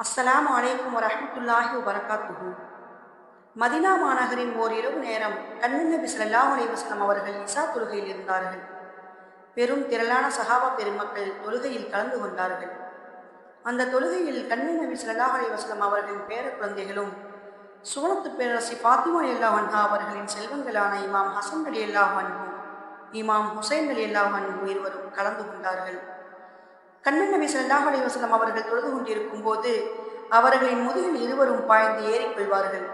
அஸ்ஸலாமு அலைக்கும் வரமத்துல்லாஹி வபரகாத்துஹு. மதினா மாநகரின் ஓர் இரவு நேரம் கண்மணி நபி ஸல்லல்லாஹு அலைஹி அவர்கள் இசா தொழுகையில் இருந்தார்கள். பெரும் திரளான சஹாபா பெருமக்கள் தொழுகையில் கலந்து கொண்டார்கள். அந்த தொழுகையில் கண்மணி நபி ஸல்லல்லாஹு அலைஹி அவர்களின் பேர குழந்தைகளும் சுவனத்து பேரரசி பாத்திமா அல்லாஹ் வன்ஹா அவர்களின் செல்வங்களான இமாம் ஹசன் அலி அல்லாஹ் வன்ஹூ இமாம் ஹுசைன் அலி அல்லாஹ் வன்ஹூ இருவரும் கலந்து கொண்டார்கள். கண்ணன் நபி ஸல்லல்லாஹு அலைஹி அவர்கள் தொழுது கொண்டிருக்கும் போது அவர்களின் முதுகில் இருவரும் பாய்ந்து ஏறிக்கொள்வார்கள்.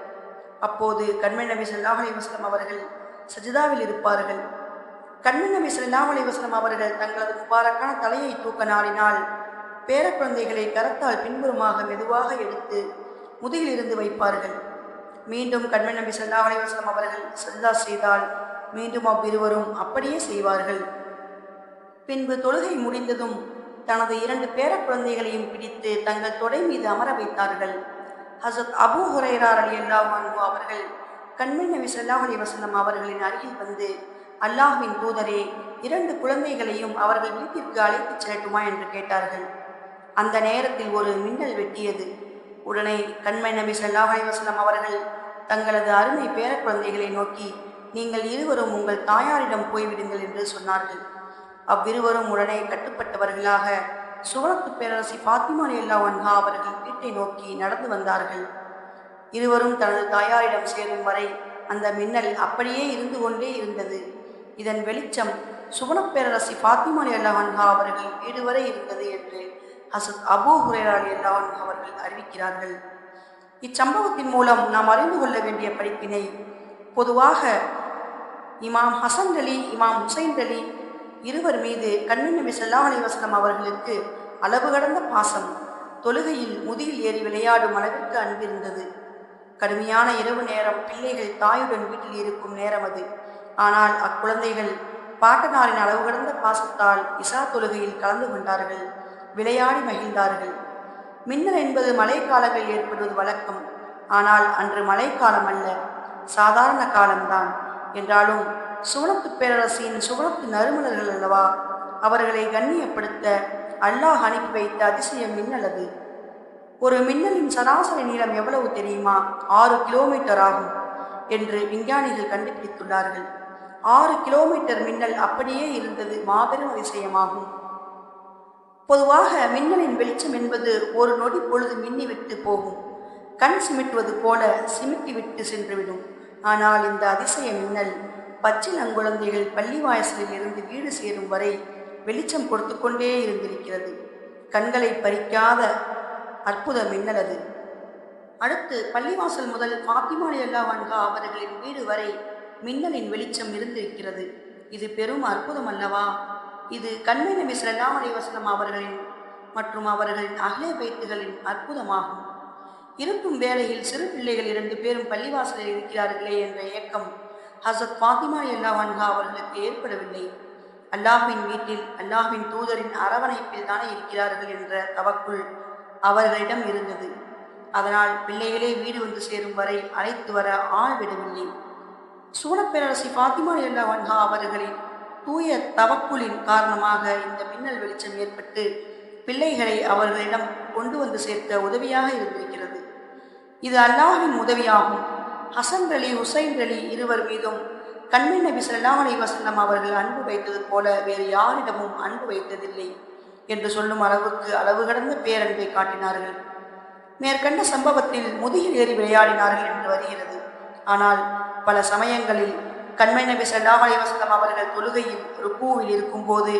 அப்போது கண்மணி நபி ஸல்லல்லாஹு அலைஹி அவர்கள் சஜிதாவில் இருப்பார்கள். கண்மணி நபி ஸல்லல்லாஹு அலைஹி அவர்கள் தங்களது முபாரக்கான தலையை தூக்க நாடினால் பேரக்குழந்தைகளை கரத்தால் பின்புறமாக மெதுவாக எடுத்து முதுகில் இருந்து வைப்பார்கள். மீண்டும் கண்மணி நபி ஸல்லல்லாஹு அலைஹி அவர்கள் சஜிதா செய்தால் மீண்டும் அவ்விருவரும் அப்படியே செய்வார்கள். பின்பு தொழுகை முடிந்ததும் தனது இரண்டு பேர குழந்தைகளையும் பிடித்து தங்கள் தொடை மீது அமர வைத்தார்கள். ஹசத் அபூ ஹுரைரார் அலி அல்லாஹ் அவர்கள் கண்மணி நபி ஸல்லல்லாஹு அலி வஸல்லம் அவர்களின் அருகில் வந்து அல்லாஹுவின் தூதரே இரண்டு குழந்தைகளையும் அவர்கள் வீட்டிற்கு அழைத்துச் செல்லட்டுமா? என்று கேட்டார்கள். அந்த நேரத்தில் ஒரு மின்னல் வெட்டியது. உடனே கண்மை நபி ஸல்லல்லாஹு அலி வஸல்லம் அவர்கள் தங்களது அருமை பேர குழந்தைகளை நோக்கி நீங்கள் இருவரும் உங்கள் தாயாரிடம் போய்விடுங்கள் என்று சொன்னார்கள். அவ்விருவரும் உடனே கட்டுப்பட்டவர்களாக சுவனத்து பேரரசி ஃபாத்திமா அல்லா அன்ஹா அவர்கள் வீட்டை நோக்கி நடந்து வந்தார்கள். இருவரும் தனது தாயாரிடம் சேரும் வரை அந்த மின்னல் அப்படியே இருந்து கொண்டே இருந்தது. இதன் வெளிச்சம் சுவனப் பேரரசி ஃபாத்திமா அல்லா அன்ஹா அவர்கள் வீடு வரை இருந்தது என்று ஹசத் அபூ ஹுரேரா அல்லா அன்ஹா அவர்கள் அறிவிக்கிறார்கள். இச்சம்பவத்தின் மூலம் நாம் அறிந்து கொள்ள வேண்டிய படிப்பினை பொதுவாக இமாம் ஹசன் அலி இமாம் ஹுசைன் அலி இருவர் மீது கண்மணி நபி ஸல்லல்லாஹு அவர்களுக்கு அளவு கடந்த பாசம். தொழுகையில் முதுகில் ஏறி விளையாடும் அளவிற்கு அன்பிருந்தது கடுமையான இரவு நேரம் பிள்ளைகள் தாயுடன் வீட்டில் இருக்கும் நேரம் அது. ஆனால் அக்குழந்தைகள் பாட்டனாரின் அளவு கடந்த பாசத்தால் இசா தொழுகையில் கலந்து கொண்டார்கள் விளையாடி மகிழ்ந்தார்கள். மின்னல் என்பது மழைக்காலங்களில் ஏற்படுவது வழக்கம். ஆனால் அன்று மழைக்காலம் அல்ல சாதாரண காலம்தான். என்றாலும் சுவனத்து பேரரசின் சுவனத்து நறுமலர்கள் அல்லவா? அவர்களை கண்ணியப்படுத்த அல்லாஹ் அனுப்பி வைத்த அதிசயம் மின்னல் அது ஒரு மின்னலின் சராசரி நீளம் எவ்வளவு தெரியுமா? ஆறு கிலோமீட்டர் ஆகும் என்று விஞ்ஞானிகள் கண்டுபிடித்துள்ளார்கள். ஆறு கிலோமீட்டர் மின்னல் அப்படியே இருந்தது மாபெரும் அதிசயமாகும். பொதுவாக மின்னலின் வெளிச்சம் என்பது ஒரு நொடி பொழுது மின்னிவிட்டு போகும். கண் சிமிட்டுவது போல சிமிட்டி விட்டு சென்றுவிடும். ஆனால் இந்த அதிசய மின்னல் பச்சிலங்குழந்தைகள் பள்ளி வாயசலில் இருந்து வீடு சேரும் வரை வெளிச்சம் கொடுத்து கொண்டே இருந்திருக்கிறது. கண்களை பறிக்காத அற்புத மின்னல் அது. அடுத்து பள்ளிவாசல் முதல் பாத்திமாலி அல்லா வன்கா அவர்களின் வீடு வரை மின்னலின் வெளிச்சம் இருந்திருக்கிறது. இது பெரும் அற்புதம் அல்லவா? இது கண்மை நபி ஸல்லல்லாஹு அலைஹி அவர்களின் மற்றும் அவர்களின் அகலே பைத்துகளின் அற்புதமாகும். இருக்கும் வேளையில் சிறு பிள்ளைகள் இரண்டு பேரும் பள்ளிவாசலில் இருக்கிறார்களே என்ற ஏக்கம் ஹசத் ஃபாத்திமா அல்லா வன்ஹா அவர்களுக்கு ஏற்படவில்லை. அல்லாஹின் வீட்டில் அல்லாஹின் தூதரின் அரவணைப்பில் தானே இருக்கிறார்கள் என்ற தவக்குள் அவர்களிடம் இருந்தது. அதனால் பிள்ளைகளே வீடு வந்து சேரும் வரை அழைத்து வர ஆள் விடவில்லை. சூழப்பேரரசி பாத்திமா அல்லா வன்ஹா அவர்களின் தூய தவக்குளின் காரணமாக இந்த மின்னல் வெளிச்சம் ஏற்பட்டு பிள்ளைகளை அவர்களிடம் கொண்டு வந்து சேர்க்க உதவியாக இருந்திருக்கிறது. இது அல்லாஹின் உதவியாகும். ஹசன் அலி ஹுசைன் அலி இருவர் மீதும் கண்மை நபி ஸல்லல்லாஹு அலி வசல்லம் அவர்கள் அன்பு வைத்தது போல வேறு யாரிடமும் அன்பு வைத்ததில்லை என்று சொல்லும் அளவுக்கு அளவு கடந்த பேரன்பை காட்டினார்கள். மேற்கண்ட சம்பவத்தில் முதுகில் ஏறி விளையாடினார்கள் என்று வருகிறது. ஆனால் பல சமயங்களில் கண்மை நபி ஸல்லல்லாஹு அலி வசல்லம் அவர்கள் தொழுகையில் ருக்கூவில் இருக்கும்போது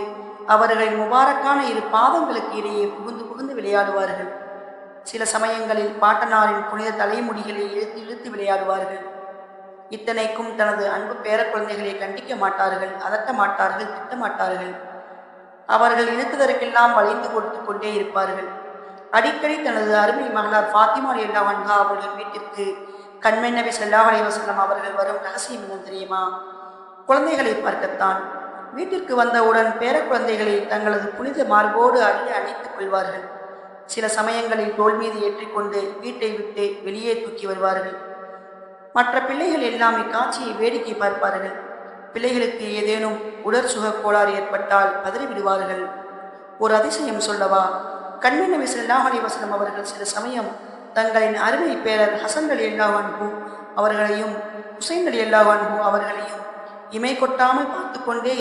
அவர்களின் முபாரக்கான இரு பாதங்களுக்கு இடையே புகுந்து புகுந்து விளையாடுவார்கள். சில சமயங்களில் பாட்டனாரின் புனித தலைமுடிகளை இழுத்து இழுத்து விளையாடுவார்கள். இத்தனைக்கும் தனது அன்பு பேர குழந்தைகளை கண்டிக்க மாட்டார்கள் அதட்ட மாட்டார்கள் திட்ட மாட்டார்கள். அவர்கள் இழுத்ததற்கெல்லாம் வளைந்து கொடுத்து கொண்டே இருப்பார்கள். அடிக்கடி தனது அருமை மகளார் ஃபாத்திமா ரேண்டா வன்கா அவர்கள் வீட்டிற்கு கண்மை நபி ஸல்லல்லாஹு அவர்கள் வரும் ரகசியம் என்ன தெரியுமா? குழந்தைகளை பார்க்கத்தான். வீட்டிற்கு வந்தவுடன் பேர குழந்தைகளை தங்களது புனித மார்போடு அள்ளி அணைத்துக் கொள்வார்கள். சில சமயங்களில் தோல் மீது ஏற்றிக்கொண்டு வீட்டை விட்டு வெளியே தூக்கி வருவார்கள். மற்ற பிள்ளைகள் எல்லாம் இக்காட்சியை வேடிக்கை பார்ப்பார்கள். பிள்ளைகளுக்கு ஏதேனும் உடற் சுக கோளாறு ஏற்பட்டால் பதறிவிடுவார்கள். ஒரு அதிசயம் சொல்லவா? கண்மணி நபி ஸல்லல்லாஹு வசலம் அவர்கள் சில சமயம் தங்களின் அருமை பேரர் ஹசன் அலி அல்லாஹ் அவர்களையும் ஹுசைன் அலி அல்லாஹ் அவர்களையும் இமை கொட்டாமல் பார்த்து கொண்டே